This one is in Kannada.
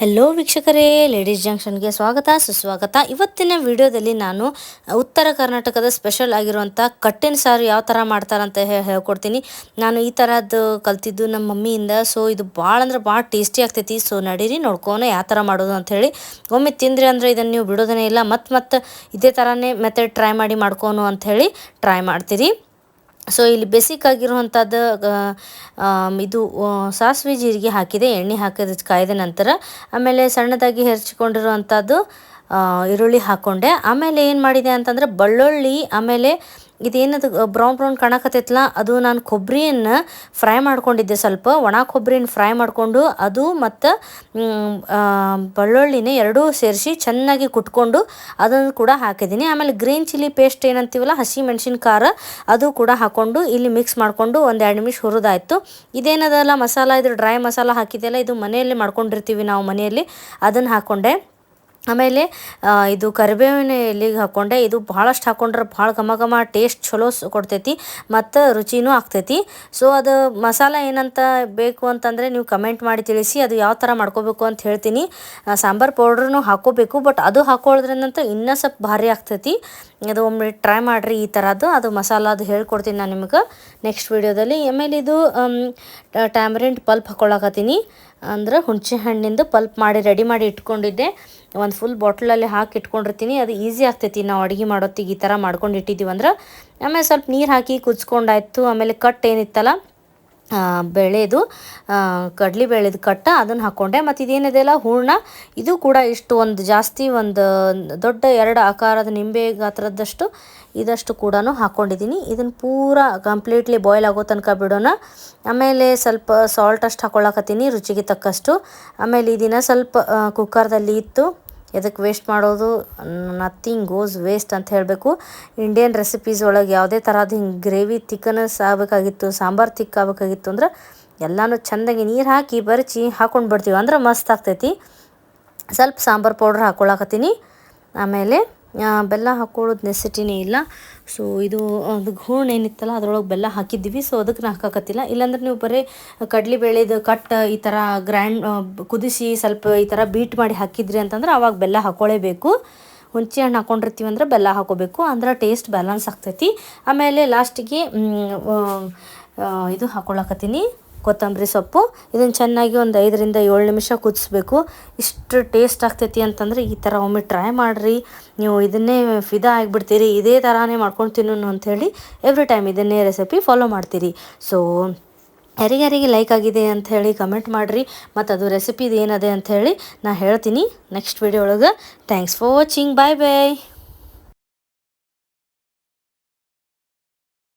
ಹೆಲೋ ವೀಕ್ಷಕರೇ. ಲೇಡೀಸ್ ಜಂಕ್ಷನ್ಗೆ ಸ್ವಾಗತ, ಸುಸ್ವಾಗತ. ಇವತ್ತಿನ ವಿಡಿಯೋದಲ್ಲಿ ನಾನು ಉತ್ತರ ಕರ್ನಾಟಕದ ಸ್ಪೆಷಲ್ ಆಗಿರುವಂಥ ಕಟ್ಟಿನ ಸಾರು ಯಾವ ಥರ ಮಾಡ್ತಾರಂತ ಹೇಳ್ಕೊಡ್ತೀನಿ. ನಾನು ಈ ಥರದ್ದು ಕಲ್ತಿದ್ದು ನಮ್ಮ ಮಮ್ಮಿಯಿಂದ. ಸೊ ಇದು ಭಾಳ ಅಂದ್ರೆ ಭಾಳ ಟೇಸ್ಟಿ ಆಗ್ತೈತಿ. ಸೊ ನಡೀರಿ ನೋಡ್ಕೊನ ಯಾವ ಥರ ಮಾಡೋದು ಅಂಥೇಳಿ ಒಮ್ಮೆ ತಿಂದ್ರಿ ಅಂದರೆ ಇದನ್ನು ನೀವು ಬಿಡೋದೇ ಇಲ್ಲ. ಮತ್ತು ಮತ್ತು ಇದೇ ಥರನೇ ಮೆಥಡ್ ಟ್ರೈ ಮಾಡಿ ಮಾಡ್ಕೊನು ಅಂಥೇಳಿ ಟ್ರೈ ಮಾಡ್ತೀರಿ. ಸೊ ಇಲ್ಲಿ ಬೇಸಿಕ್ ಆಗಿರುವಂಥದ್ದು ಇದು ಸಾಸಿವೆ ಜೀರಿಗೆ ಹಾಕಿದೆ, ಎಣ್ಣೆ ಹಾಕಿದ ಕಾಯ್ದ ನಂತರ, ಆಮೇಲೆ ಸಣ್ಣದಾಗಿ ಹೆರ್ಚಿಕೊಂಡಿರುವಂಥದ್ದು ಈರುಳ್ಳಿ ಹಾಕ್ಕೊಂಡೆ ಆಮೇಲೆ ಏನು ಮಾಡಿದೆ ಅಂತಂದರೆ, ಬೆಳ್ಳುಳ್ಳಿ, ಆಮೇಲೆ ಇದೇನದು ಬ್ರೌನ್ ಬ್ರೌನ್ ಕಾಣಕತ್ತೈತಲ್ಲ, ಅದು ನಾನು ಕೊಬ್ಬರಿಯನ್ನು ಫ್ರೈ ಮಾಡ್ಕೊಂಡಿದ್ದೆ ಸ್ವಲ್ಪ. ಒಣ ಕೊಬ್ಬರಿನ ಫ್ರೈ ಮಾಡಿಕೊಂಡು, ಅದು ಮತ್ತು ಬೆಳ್ಳುಳ್ಳಿನ ಎರಡೂ ಸೇರಿಸಿ ಚೆನ್ನಾಗಿ ಕುಟ್ಕೊಂಡು ಅದನ್ನು ಕೂಡ ಹಾಕಿದ್ದೀನಿ. ಆಮೇಲೆ ಗ್ರೀನ್ ಚಿಲ್ಲಿ ಪೇಸ್ಟ್ ಏನಂತೀವಲ್ಲ, ಹಸಿ ಮೆಣಸಿನ ಅದು ಕೂಡ ಹಾಕ್ಕೊಂಡು ಇಲ್ಲಿ ಮಿಕ್ಸ್ ಮಾಡಿಕೊಂಡು ಒಂದು ಎರಡು ನಿಮಿಷ ಹುರಿದಾಯಿತು. ಇದೇನದಲ್ಲ, ಮಸಾಲ, ಇದು ಡ್ರೈ ಮಸಾಲ ಹಾಕಿದೆಯಲ್ಲ ಇದು ಮನೆಯಲ್ಲಿ ಮಾಡ್ಕೊಂಡಿರ್ತೀವಿ ನಾವು ಮನೆಯಲ್ಲಿ, ಅದನ್ನು ಹಾಕ್ಕೊಂಡೆ ಆಮೇಲೆ ಇದು ಕರಿಬೇವಿನ ಎಲೆಗೆ ಹಾಕ್ಕೊಂಡೆ ಇದು ಭಾಳಷ್ಟು ಹಾಕ್ಕೊಂಡ್ರೆ ಭಾಳ ಘಮ ಘಮ ಟೇಸ್ಟ್ ಚಲೋ ಕೊಡ್ತೈತಿ, ಮತ್ತು ರುಚಿನೂ ಆಗ್ತೈತಿ. ಸೊ, ಅದು ಮಸಾಲ ಏನಂತ ಬೇಕು ಅಂತಂದರೆ ನೀವು ಕಮೆಂಟ್ ಮಾಡಿ ತಿಳಿಸಿ, ಅದು ಯಾವ ಥರ ಮಾಡ್ಕೋಬೇಕು ಅಂತ ಹೇಳ್ತೀನಿ. ಸಾಂಬಾರು ಪೌಡ್ರನ್ನು ಹಾಕ್ಕೋಬೇಕು ಬಟ್ ಅದು ಹಾಕೊಳ್ಳೋದ್ರಿಂದಂತ ಇನ್ನೂ ಸ್ವಲ್ಪ ಭಾರಿ ಆಗ್ತೈತಿ. ಅದು ಒಮ್ಮೆ ಟ್ರೈ ಮಾಡಿರಿ ಈ ಥರದ್ದು ಅದು ಮಸಾಲ ಅದು ಹೇಳ್ಕೊಡ್ತೀನಿ ನಾನು ನಿಮಗೆ ನೆಕ್ಸ್ಟ್ ವೀಡಿಯೋದಲ್ಲಿ. ಆಮೇಲೆ ಇದು ಟ್ಯಾಮ್ರಿಂಟ್ ಪಲ್ಪ್ ಹಾಕ್ಕೊಳಕತ್ತೀನಿ ಅಂದ್ರೆ ಹುಣಸೆ ಹಣ್ಣಿಂದು ಪಲ್ಪ್ ಮಾಡಿ ರೆಡಿ ಮಾಡಿ ಇಟ್ಕೊಂಡಿದ್ದೆ. ಒಂದು ಫುಲ್ ಬಾಟ್ಲಲ್ಲಿ ಹಾಕಿ ಇಟ್ಕೊಂಡಿರ್ತೀನಿ. ಅದು ಈಸಿ ಆಗ್ತೈತಿ. ನಾವು ಅಡುಗೆ ಮಾಡೋತ್ತಿಗೆ ಈ ಥರ ಮಾಡ್ಕೊಂಡು ಇಟ್ಟಿದ್ದೀವಿ ಅಂದ್ರೆ. ಆಮೇಲೆ ಸ್ವಲ್ಪ ನೀರು ಹಾಕಿ ಕುಚ್ಕೊಂಡಾಯ್ತು ಆಮೇಲೆ ಕಟ್ ಏನಿತ್ತಲ್ಲ ಬೆಳೆದು ಕಡ್ಲಿ ಬೇಳೆದು ಕಟ್ಟ ಅದನ್ನು ಹಾಕ್ಕೊಂಡೆ ಮತ್ತು ಇದೇನಿದೆಯಲ್ಲ, ಹೂರ್ಣ. ಇದು ಕೂಡ ಇಷ್ಟು ಒಂದು ಜಾಸ್ತಿ ಒಂದು ದೊಡ್ಡ ಎರಡು ಆಕಾರದ ನಿಂಬೆ ಗಾತ್ರದಷ್ಟು ಇದಷ್ಟು ಕೂಡ ಹಾಕ್ಕೊಂಡಿದ್ದೀನಿ ಇದನ್ನು ಪೂರ ಕಂಪ್ಲೀಟ್ಲಿ ಬಾಯ್ಲ್ ಆಗೋ ತನಕ ಬಿಡೋಣ. ಆಮೇಲೆ ಸ್ವಲ್ಪ ಸಾಲ್ಟ್ ಅಷ್ಟು ಹಾಕ್ಕೊಳ್ಳಾಕತ್ತೀನಿ ರುಚಿಗೆ ತಕ್ಕಷ್ಟು. ಆಮೇಲೆ ಇದನ್ನು ಸ್ವಲ್ಪ ಕುಕ್ಕರ್ದಲ್ಲಿ ಇತ್ತು. ಎದಕ್ಕೆ ವೇಸ್ಟ್ ಮಾಡೋದು? ನಥಿಂಗ್ ಗೋಸ್ ವೇಸ್ಟ್ ಅಂತ ಹೇಳಬೇಕು. ಇಂಡಿಯನ್ ರೆಸಿಪೀಸ್ ಒಳಗೆ ಯಾವುದೇ ಥರದ ಹಿಂಗೆ ಗ್ರೇವಿ ತಿಕ್ಕನಸ್ ಆಗಬೇಕಾಗಿತ್ತು, ಸಾಂಬಾರು ತಿಕ್ ಆಗಬೇಕಾಗಿತ್ತು ಅಂದ್ರೆ ಎಲ್ಲನೂ ಚೆಂದಾಗಿ ನೀರು ಹಾಕಿ ಬರಚಿ ಹಾಕೊಂಡು ಬಿಡ್ತೀವಿ. ಅಂದ್ರೆ ಮಸ್ತ್ ಆಗ್ತೈತಿ. ಸ್ವಲ್ಪ ಸಾಂಬಾರು ಪೌಡ್ರ್ ಹಾಕೊಳ್ಳಾಕತ್ತೀನಿ ಆಮೇಲೆ ಬೆಲ್ಲ ಹಾಕ್ಕೊಳ್ಳೋದು ನೆಸಿಟಿನೇ ಇಲ್ಲ. ಸೊ ಇದು ಒಂದು ಹೂರ್ಣ ಏನಿತ್ತಲ್ಲ, ಅದರೊಳಗೆ ಬೆಲ್ಲ ಹಾಕಿದ್ದೀವಿ. ಸೊ ಅದಕ್ಕೆ ನಾ ಹಾಕಕತ್ತಿಲ್ಲ. ಇಲ್ಲಾಂದ್ರೆ ನೀವು ಬರೀ ಕಡ್ಲಿ ಬೇಳೆದು ಕಟ್ ಈ ಥರ ಗ್ರ್ಯಾಂಡ್ ಕುದಿಸಿ ಸ್ವಲ್ಪ ಈ ಥರ ಬೀಟ್ ಮಾಡಿ ಹಾಕಿದ್ರಿ ಅಂತಂದ್ರೆ ಅವಾಗ ಬೆಲ್ಲ ಹಾಕ್ಕೊಳ್ಳೇಬೇಕು ಹುಣಸೆ ಹಣ್ಣು ಹಾಕ್ಕೊಂಡಿರ್ತೀವಿ ಅಂದ್ರೆ ಬೆಲ್ಲ ಹಾಕೋಬೇಕು. ಅಂದ್ರೆ ಟೇಸ್ಟ್ ಬ್ಯಾಲೆನ್ಸ್ ಆಗ್ತೈತಿ. ಆಮೇಲೆ ಲಾಸ್ಟಿಗೆ ಇದು ಹಾಕ್ಕೊಳಕತ್ತೀನಿ ಕೊತ್ತಂಬರಿ ಸೊಪ್ಪು. ಇದನ್ನು ಚೆನ್ನಾಗಿ ಒಂದು ಐದರಿಂದ ಏಳು ನಿಮಿಷ ಕುದಿಸ್ಬೇಕು. ಇಷ್ಟು ಟೇಸ್ಟ್ ಆಗ್ತೈತಿ ಅಂತಂದರೆ ಈ ಥರ ಒಮ್ಮೆ ಟ್ರೈ ಮಾಡಿರಿ. ನೀವು ಇದನ್ನೇ ಫಿದಾ ಆಗಿಬಿಡ್ತೀರಿ. ಇದೇ ಥರನೇ ಮಾಡ್ಕೊಂಡು ತಿನ್ನೋಣ ಅಂಥೇಳಿ ಎವ್ರಿ ಟೈಮ್ ಇದನ್ನೇ ರೆಸಿಪಿ ಫಾಲೋ ಮಾಡ್ತೀರಿ. ಸೊ ಯಾರಿಗ್ಯಾರಿಗೆ ಲೈಕ್ ಆಗಿದೆ ಅಂತ ಹೇಳಿ ಕಮೆಂಟ್ ಮಾಡಿರಿ. ಮತ್ತು ಅದು ರೆಸಿಪಿದು ಏನದೆ ಅಂತ ಹೇಳಿ ನಾ ಹೇಳ್ತೀನಿ ನೆಕ್ಸ್ಟ್ ವಿಡಿಯೋ ಒಳಗೆ. Thanks for watching bye bye